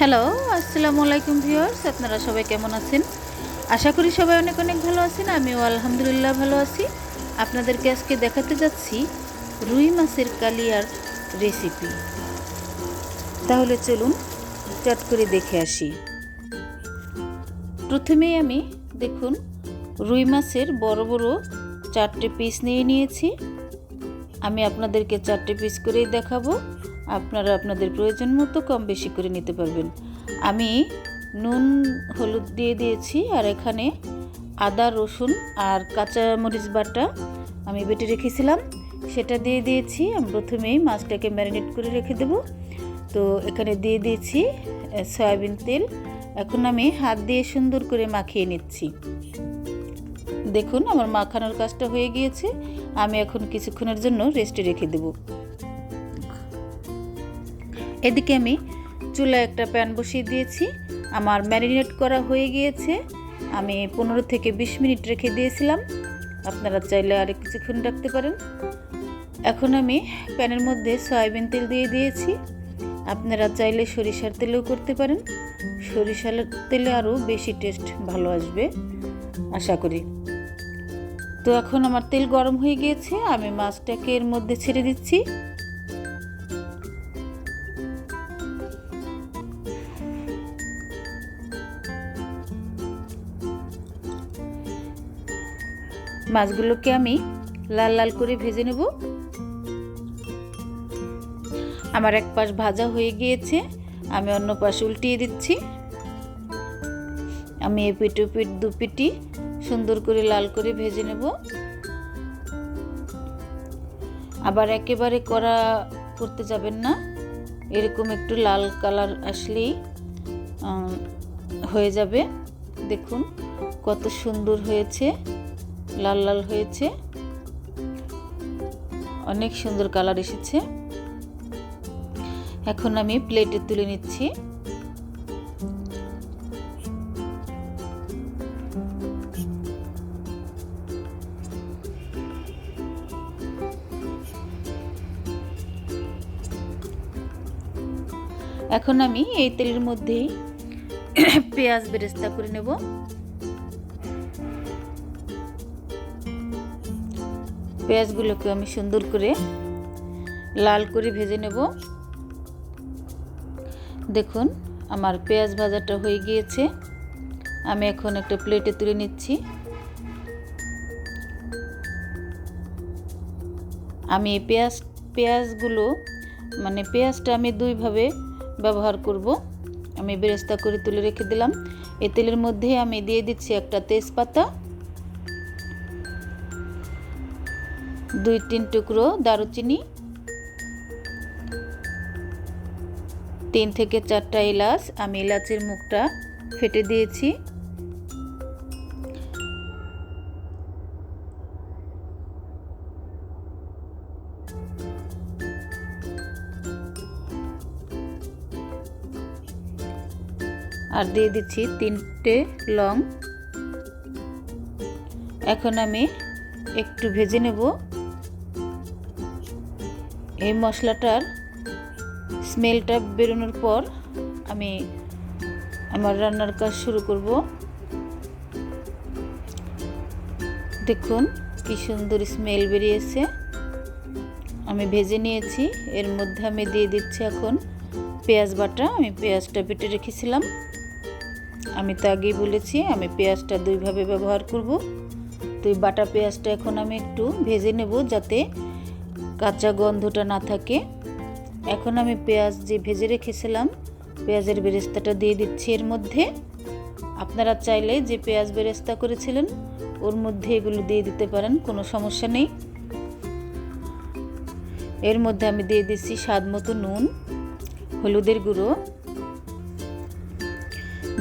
Hello আসসালামু আলাইকুম viewers আপনারা সবাই কেমন আছেন? আশা করি সবাই অনেক অনেক ভালো আছেন, আমিও আলহামদুলিল্লাহ ভালো আছি। আপনাদেরকে আজকে দেখাতে যাচ্ছি রুই মাছের কালিয়ার রেসিপি তাহলে চলুন, চট করে দেখে আসি। প্রথমেই আমি, দেখুন, রুই মাছের বড় বড় চারটে পিস নিয়ে নিয়েছি। আমি আপনাদেরকে চারটে পিস করেই দেখাবো। আপনারা আপনাদের প্রয়োজন মতো কম বেশি করে নিতে পারবেন। আমি নুন, হলুদ দিয়ে দিয়েছি আর এখানে আদা, রসুন আর কাঁচা মরিচ বাটা আমি বেটে রেখেছিলাম। সেটা দিয়ে দিয়েছি। আমি প্রথমেই মাছটাকে ম্যারিনেট করে রেখে দেব। তো এখানে দিয়ে দিয়েছি সয়াবিন তেল। এখন আমি হাত দিয়ে সুন্দর করে মাখিয়ে নিচ্ছি। দেখুন, আমার মাখানোর কাজটা হয়ে গিয়েছে। আমি এখন কিছুক্ষণের জন্য রেস্টে রেখে দেব। এদিকে আমি চুলায় একটা প্যান বসিয়ে দিয়েছি। আমার ম্যারিনেট করা হয়ে গিয়েছে। আমি পনেরো থেকে বিশ মিনিট রেখে দিয়েছিলাম। আপনারা চাইলে আর কিছুক্ষণ রাখতে পারেন। এখন আমি প্যানের মধ্যে সয়াবিন তেল দিয়ে দিয়েছি। আপনারা চাইলে সরিষার তেলেও করতে পারেন। সরিষার তেলে আরও বেশি টেস্ট ভালো আসবে, আশা করি। তো এখন আমার তেল গরম হয়ে গিয়েছে। আমি মাছটাকে এর মধ্যে ছেড়ে দিচ্ছি। মাছগুলোকে আমি লাল লাল করে ভেজে নেব। আমার এক পাশ ভাজা হয়ে গিয়েছে, আমি অন্য পাশ উল্টিয়ে দিচ্ছি। আমি এপিট ওপিট দুপিটি সুন্দর করে লাল করে ভেজে নেব। আবার একেবারে করা করতে যাবেন না, এরকম একটু লাল কালার আসলেই হয়ে যাবে। দেখুন কত সুন্দর হয়েছে। লাল লাল হয়েছে। অনেক সুন্দর কালার এসেছে। এখন আমি প্লেটে তুলে নিচ্ছি। এখন আমি এই তেলের মধ্যেই পেঁয়াজ বেরেস্তা করে নেব। পেঁয়াজগুলোকে আমি সুন্দর করে লাল করে ভেজে নেব। দেখুন, আমার পেঁয়াজ ভাজাটা হয়ে গিয়েছে। আমি এখন একটা প্লেটে তুলে নিচ্ছি। আমি পেঁয়াজ, পেঁয়াজগুলো মানে পেঁয়াজটা আমি দুইভাবে ব্যবহার করব। আমি বেরেস্তা করে তুলে রেখে দিলাম। এই তেলের মধ্যে আমি দিয়ে দিচ্ছি একটা তেজপাতা। দুই তিন টুকরো দারুচিনি, তিন থেকে চারটা এলাচ, আমি এলাচের মুখটা ফেটে দিয়েছি। আর দিয়ে দিচ্ছি তিনটে লং। এখন আমি একটু ভেজে নেব। এই মশলাটার স্মেলটা বেরোনোর পর আমি আমার রান্নার কাজ শুরু করব। দেখুন কি সুন্দর স্মেল বেরিয়েছে। আমি ভেজে নিয়েছি, এর মধ্যে আমি দিয়ে দিচ্ছি এখন পেঁয়াজ বাটা। আমি পেঁয়াজটা বেটে রেখেছিলাম। আমি তো আগেই বলেছি, আমি পেঁয়াজটা দুইভাবে ব্যবহার করব। তো এই বাটা পেঁয়াজটা এখন আমি একটু ভেজে নেব যাতে কাঁচা গন্ধটা না থাকে। এখন আমি পেঁয়াজ যে ভেজে রেখেছিলাম, পেঁয়াজের বেরেস্তাটা দিয়ে দিচ্ছি এর মধ্যে। আপনারা চাইলে যে পেঁয়াজ বেরেস্তা করেছিলেন, ওর মধ্যে এগুলো দিয়ে দিতে পারেন, কোনো সমস্যা নেই। এর মধ্যে আমি দিয়ে দিচ্ছি স্বাদ মতো নুন, হলুদের গুঁড়ো,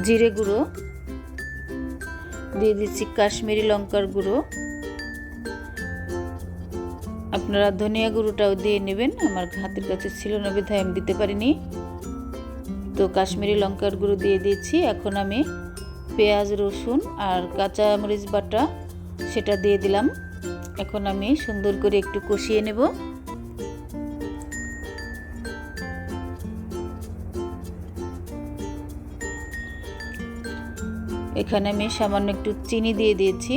জিরে গুঁড়ো, দিয়ে দিচ্ছি কাশ্মীরি লঙ্কার গুঁড়ো। আপনারা ধনিয়া গুঁড়োটাও দিয়ে নেবেন। আমার হাতের কাছে ছিল না, বিধায় আমি দিতে পারিনি। তো কাশ্মীরি লঙ্কার গুঁড়ো দিয়ে দিয়েছি। এখন আমি পেঁয়াজ, রসুন আর কাঁচা মরিচ বাটা সেটা দিয়ে দিলাম। এখন আমি সুন্দর করে একটু কষিয়ে নেব। এখানে আমি সামান্য একটু চিনি দিয়ে দিয়েছি।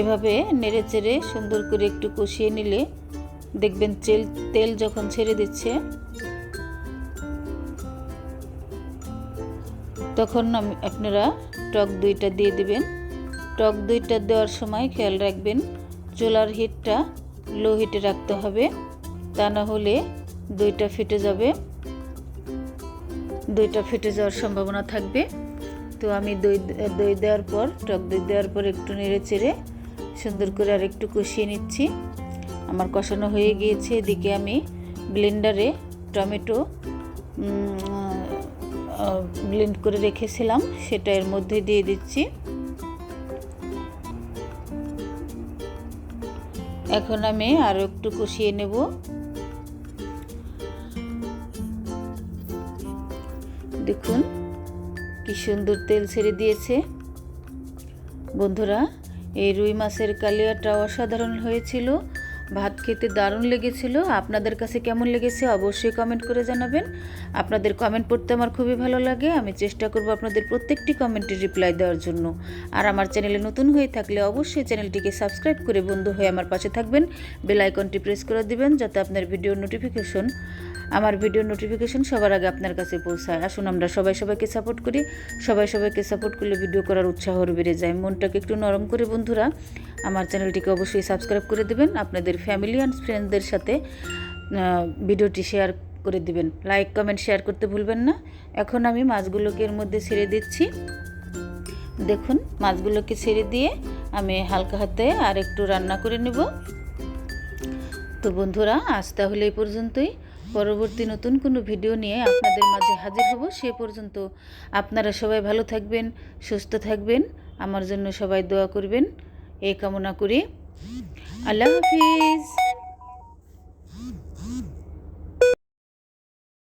এভাবে নেড়ে চেড়ে সুন্দর করে একটু কষিয়ে নিলে দেখবেন তেল তেল যখন ছেড়ে দিচ্ছে, তখন আপনারা টক দইটা দিয়ে দিবেন। টক দইটা দেওয়ার সময় খেয়াল রাখবেন, চুলার হিটটা লো হিটে রাখতে হবে, তা না হলে দইটা ফেটে যাবে। দইটা ফেটে যাওয়ার সম্ভাবনা থাকবে। তো আমি দই দই দেওয়ার পর, টক দই দেওয়ার পর একটু নেড়ে চেড়ে সুন্দর করে আর একটু কষিয়ে নিচ্ছি। আমার কষানো হয়ে গিয়েছে, এদিকে আমি ব্লেন্ডারে টমেটো ব্লেন্ড করে রেখেছিলাম, সেটা এর মধ্যে দিয়ে দিচ্ছি। এখন আমি আরও একটু কষিয়ে নেব। দেখুন, কি সুন্দর তেল ছেড়ে দিয়েছে। বন্ধুরা এই রুই মাছের কালিয়াটা অসাধারণ হয়েছিল। ভাত খেতে দারুণ লেগেছিল। আপনাদের কাছে কেমন লেগেছে অবশ্যই কমেন্ট করে জানাবেন। আপনাদের কমেন্ট পড়তে আমার খুবই ভালো লাগে। আমি চেষ্টা করব আপনাদের প্রত্যেকটি কমেন্টের রিপ্লাই দেওয়ার জন্য। আর আমার চ্যানেলে নতুন হয়ে থাকলে অবশ্যই চ্যানেলটিকে সাবস্ক্রাইব করে বন্ধু হয়ে আমার পাশে থাকবেন। বেল আইকনটি প্রেস করে দিবেন যাতে আপনার ভিডিও নোটিফিকেশন আমার ভিডিও নোটিফিকেশন সবার আগে আপনার কাছে পৌঁছায়। আসুন আমরা সবাই সবাইকে সাপোর্ট করি। সবাই সবাইকে সাপোর্ট করলে ভিডিও করার উৎসাহ বেড়ে যায়। মনটাকে একটু নরম করে বন্ধুরা, আমার চ্যানেলটিকে অবশ্যই সাবস্ক্রাইব করে দেবেন। আপনাদের ফ্যামিলি অ্যান্ড ফ্রেন্ডসদের সাথে ভিডিওটি শেয়ার করে দিবেন। লাইক কমেন্ট শেয়ার করতে ভুলবেন না। এখন আমি মাছগুলোকে এর মধ্যে ছেড়ে দিচ্ছি। দেখুন, মাছগুলোকে ছেড়ে দিয়ে আমি হালকা হাতে আর একটু রান্না করে নেব। তো বন্ধুরা, আজ তাহলে এই পর্যন্তই। পরবর্তী নতুন কোনো ভিডিও নিয়ে আপনাদের মাঝে হাজির হব সে পর্যন্ত। আপনারা সবাই ভালো থাকবেন, সুস্থ থাকবেন। আমার জন্য সবাই দোয়া করবেন। এই কামনা করি। আল্লাহ হাফিজ।